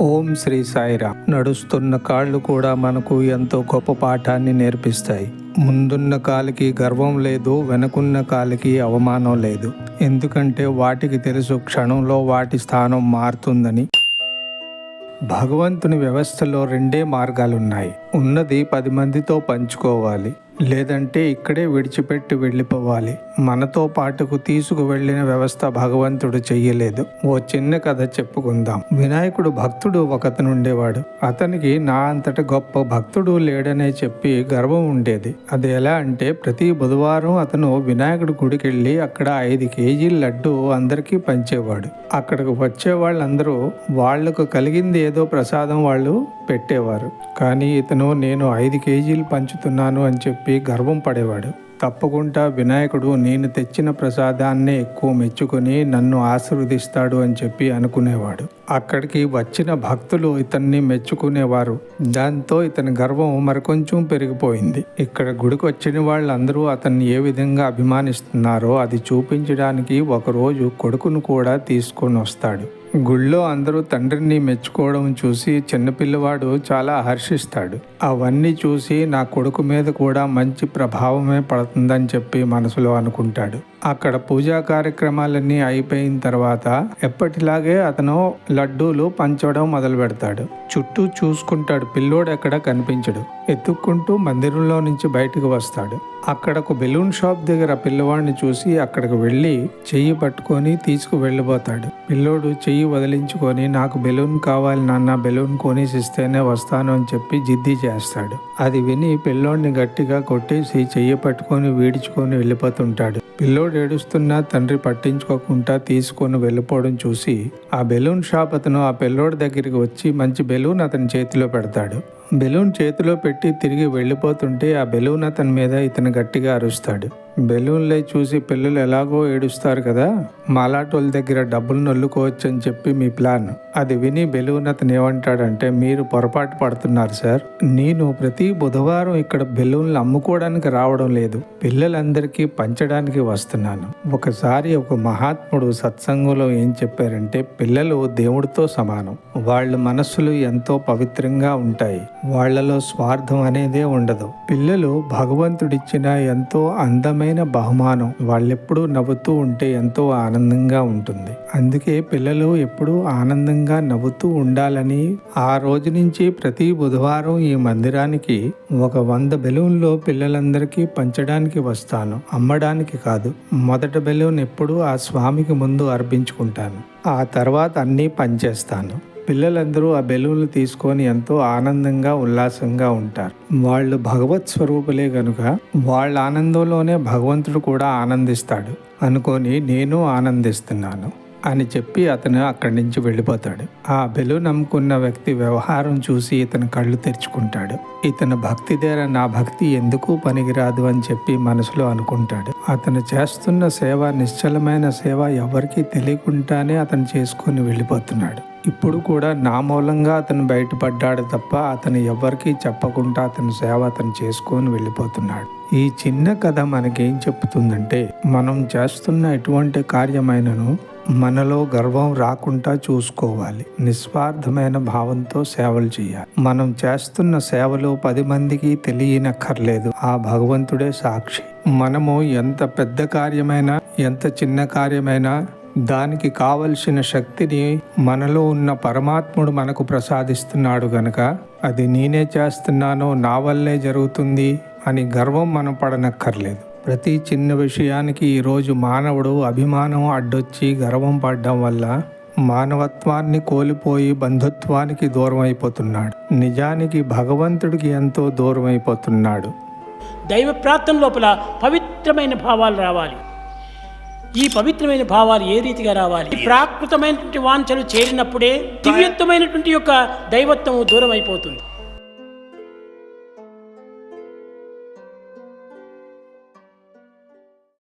ఓం శ్రీ సాయిరామ్. నడుస్తున్న కాళ్ళు కూడా మనకు ఎంతో గొప్ప పాఠాన్ని నేర్పిస్తాయి. ముందున్న కాలికి గర్వం లేదు వెనకున్న కాలికి అవమానం లేదు. ఎందుకంటే వాటికి తెలుసు క్షణంలో వాటి స్థానం మారుతుందని. భగవంతుని వ్యవస్థలో రెండే మార్గాలున్నాయి. ఉన్నది పది మందితో పంచుకోవాలి లేదంటే ఇక్కడే విడిచిపెట్టి వెళ్ళిపోవాలి. మనతో పాటుకు తీసుకువెళ్ళిన వ్యవస్థ భగవంతుడు చెయ్యలేదు. ఓ చిన్న కథ చెప్పుకుందాం. వినాయకుడు భక్తుడు ఒకతను ఉండేవాడు. అతనికి నా అంతట గొప్ప భక్తుడు లేడనే చెప్పి గర్వం ఉండేది. అది ఎలా అంటే ప్రతి బుధవారం అతను వినాయకుడి గుడికి వెళ్ళి అక్కడ ఐదు కేజీల లడ్డు అందరికీ పంచేవాడు. అక్కడికి వచ్చే వాళ్ళందరూ వాళ్ళకు కలిగింది ఏదో ప్రసాదం వాళ్ళు పెట్టేవారు. కానీ ఇతను నేను ఐదు కేజీలు పంచుతున్నాను అని చెప్పి గర్వం పడేవాడు. తప్పకుండా వినాయకుడు నేను తెచ్చిన ప్రసాదాన్నే ఎక్కువ మెచ్చుకొని నన్ను ఆశీర్వదిస్తాడు అని చెప్పి అనుకునేవాడు. అక్కడికి వచ్చిన భక్తులు ఇతన్ని మెచ్చుకునేవారు. దాంతో ఇతని గర్వం మరికొంచెం పెరిగిపోయింది. ఇక్కడ గుడికి వచ్చిన వాళ్ళందరూ అతన్ని ఏ విధంగా అభిమానిస్తున్నారో అది చూపించడానికి ఒకరోజు కొడుకును కూడా తీసుకొని వస్తాడు. గుళ్ళో అందరూ తండ్రిని మెచ్చుకోవడం చూసి చిన్నపిల్లవాడు చాలా హర్షిస్తాడు. అవన్నీ చూసి నా కొడుకు మీద కూడా మంచి ప్రభావమే పడుతుందని చెప్పి మనసులో అనుకుంటాడు. అక్కడ పూజా కార్యక్రమాలన్నీ అయిపోయిన తర్వాత ఎప్పటిలాగే అతను లడ్డూలు పంచడం మొదలు పెడతాడు. చుట్టూ చూసుకుంటాడు పిల్లోడు ఎక్కడ కనిపించడు. ఎత్తుక్కుంటూ మందిరంలో నుంచి బయటకు వస్తాడు. అక్కడ ఒక బెలూన్ షాప్ దగ్గర పిల్లవాడిని చూసి అక్కడికి వెళ్ళి చెయ్యి పట్టుకొని తీసుకు వెళ్ళిపోతాడు పిల్లోడు చెయ్యి వదిలించుకొని నాకు బెలూన్ కావాలి నాన్న బెలూన్ కొనేసి ఇస్తేనే వస్తాను అని చెప్పి జిద్ది చేస్తాడు. అది విని పిల్లోడిని గట్టిగా కొట్టేసి చెయ్యి పట్టుకొని వీడ్చుకొని వెళ్ళిపోతుంటాడు. పిల్లోడు ఏడుస్తున్నా తండ్రి పట్టించుకోకుండా తీసుకొని వెళ్ళిపోవడం చూసి ఆ బెలూన్ షాప్ అతను ఆ పిల్లోడి దగ్గరికి వచ్చి మంచి బెలూన్ అతని చేతిలో పెడతాడు. బెలూన్ చేతిలో పెట్టి తిరిగి వెళ్ళిపోతుంటే ఆ బెలూన్ అతని మీద ఇతను గట్టిగా అరుస్తాడు. బెలూన్లే చూసి పిల్లలు ఎలాగో ఏడుస్తారు కదా? మాలాటోల దగ్గర డబ్బులు నొల్లుకోవచ్చు అని చెప్పి మీ ప్లాన్. అది విని బెలూన్ అతను ఏమంటాడంటే మీరు పొరపాటు పడుతున్నారు సార్. నేను ప్రతి బుధవారం ఇక్కడ బెలూన్లు అమ్ముకోవడానికి రావడం లేదు. పిల్లలందరికీ పంచడానికి వస్తున్నాను. ఒకసారి ఒక మహాత్ముడు సత్సంగంలో ఏం చెప్పారంటే పిల్లలు దేవుడితో సమానం. వాళ్ళ మనస్సులు ఎంతో పవిత్రంగా ఉంటాయి. వాళ్ళలో స్వార్థం అనేదే ఉండదు. పిల్లలు భగవంతుడిచ్చిన ఎంతో అందమైన బహుమానం వాళ్ళెప్పుడూ నవ్వుతూ ఉంటే ఎంతో ఆనందంగా ఉంటుంది. అందుకే పిల్లలు ఎప్పుడూ ఆనందంగా నవ్వుతూ ఉండాలని ఆ రోజు నుంచి ప్రతి బుధవారం ఈ మందిరానికి ఒక వంద బెలూన్లో పిల్లలందరికీ పంచడానికి వస్తాను. అమ్మడానికి కాదు మొదట బెలూన్ ఎప్పుడూ ఆ స్వామికి ముందు అర్పించుకుంటాను. ఆ తర్వాత అన్నీ పనిచేస్తాను. పిల్లలందరూ ఆ బెలూన్లు తీసుకొని ఎంతో ఆనందంగా ఉల్లాసంగా ఉంటారు. వాళ్ళు భగవత్ స్వరూపులే గనుక వాళ్ళ ఆనందంలోనే భగవంతుడు కూడా ఆనందిస్తాడు. అనుకొని నేను ఆనందిస్తున్నాను అని చెప్పి అతను అక్కడి నుంచి వెళ్ళిపోతాడు. ఆ బెలూన్ అమ్ముకున్న వ్యక్తి వ్యవహారం చూసి ఇతను కళ్ళు తెరుచుకుంటాడు. ఇతను భక్తి దగ్గర నా భక్తి ఎందుకు పనికిరాదు అని చెప్పి మనసులో అనుకుంటాడు. అతను చేస్తున్న సేవ నిశ్చలమైన సేవ ఎవరికీ తెలియకుండానే అతను చేసుకొని వెళ్ళిపోతున్నాడు. ఇప్పుడు కూడా నా మూలంగా అతను బయటపడ్డాడు తప్ప అతను ఎవరికీ చెప్పకుండా అతని సేవ అతను చేసుకొని వెళ్ళిపోతున్నాడు. ఈ చిన్న కథ మనకేం చెప్తుందంటే మనం చేస్తున్న ఎటువంటి కార్యమైనను మనలో గర్వం రాకుండా చూసుకోవాలి. నిస్వార్థమైన భావంతో సేవలు చేయాలి. మనం చేస్తున్న సేవలు పది మందికి తెలియనక్కర్లేదు. ఆ భగవంతుడే సాక్షి. మనము ఎంత పెద్ద కార్యమైనా ఎంత చిన్న కార్యమైనా దానికి కావలసిన శక్తిని మనలో ఉన్న పరమాత్ముడు మనకు ప్రసాదిస్తున్నాడు గనక అది నేనే చేస్తున్నానో నా వల్లే జరుగుతుంది అని గర్వం మనం పడనక్కర్లేదు. ప్రతి చిన్న విషయానికి ఈరోజు మానవుడు అభిమానం అడ్డొచ్చి గర్వం పడడం వల్ల మానవత్వాన్ని కోల్పోయి బంధుత్వానికి దూరం అయిపోతున్నాడు నిజానికి భగవంతుడికి ఎంతో దూరం అయిపోతున్నాడు దైవ ప్రార్థన లోపల పవిత్రమైన భావాలు రావాలి. ఈ పవిత్రమైన భావాలు ఏ రీతిగా రావాలి? ప్రాకృతమైనటువంటి వాంఛలు చేరినప్పుడే దివ్యత్వమైనటువంటి యొక్క దైవత్వము దూరం అయిపోతుంది